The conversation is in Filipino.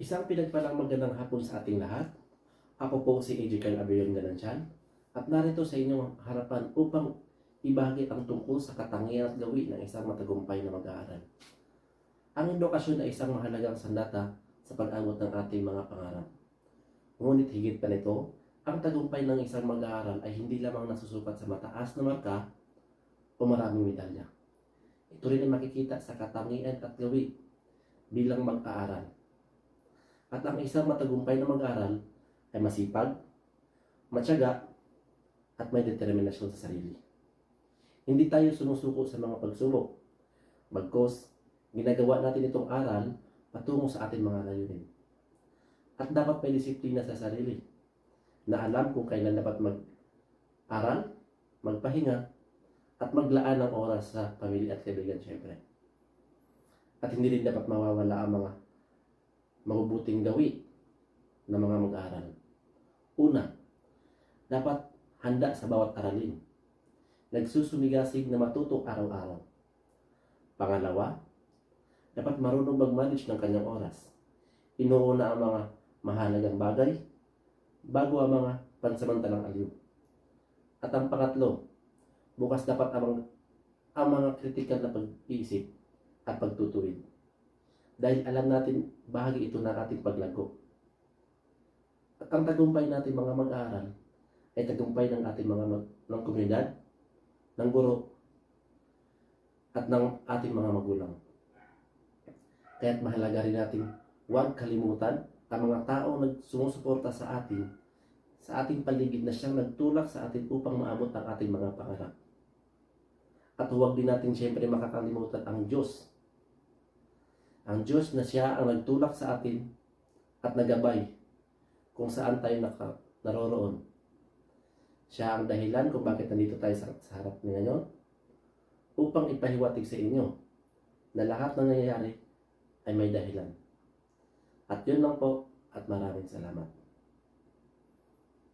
Isang pinagpalang magandang hapon sa ating lahat. Ako po si AJ Carl Abiyon Ganansyan at narito sa inyong harapan upang ibahagi ang tungkol sa katangian at gawin ng isang matagumpay na mag-aaral. Ang edukasyon ay isang mahalagang sandata sa pag-abot ng ating mga pangarap. Ngunit higit pa nito, ang tagumpay ng isang mag-aaral ay hindi lamang nasusukat sa mataas na marka o maraming medalya. Ito rin ay makikita sa katangian at gawi bilang mag-aaral. At ang isang matagumpay na mag-aaral ay masipag, matyaga, at may determinasyon sa sarili. Hindi tayo sumusuko sa mga pagsubok. Bagkos, ginagawa natin itong aral patungo sa ating mga layunin. At dapat may disiplina sa sarili na alam kung kailan dapat mag-aral, magpahinga, at maglaan ng oras sa pamilya at kaibigan syempre. At hindi rin dapat mawawala ang mga mabubuting gawi ng mga mag-aaral. Una, dapat handa sa bawat aralin. Nagsusumigasig na matuto araw-araw. Pangalawa, dapat marunong mag-manage ng kanyang oras. Inuuna ang mga mahalagang bagay bago ang mga pansamantalang aliw. At ang pangatlo, bukas dapat ang, ang mga kritikal na pag-iisip at pagtutuwid. Dahil alam natin bahagi ito ng ating paglago. At ang tagumpay natin mga mag-aaral ay tagumpay ng ating mga mag- ng komunidad, ng guro, at ng ating mga magulang. Kaya't mahalaga rin natin huwag kalimutan ang mga taong nagsumusuporta sa atin sa ating paligid na siyang nagtulak sa atin upang maabot ang ating mga pangarap. At huwag din natin siyempre makakalimutan ang Diyos. Ang Diyos na siya ang nagtulak sa atin at nagabay kung saan tayo naka, naroroon. Siya ang dahilan kung bakit nandito tayo sa, sa harap niya ngayon upang ipahiwatig sa inyo na lahat ng nangyayari ay may dahilan. At yun lang po at maraming salamat.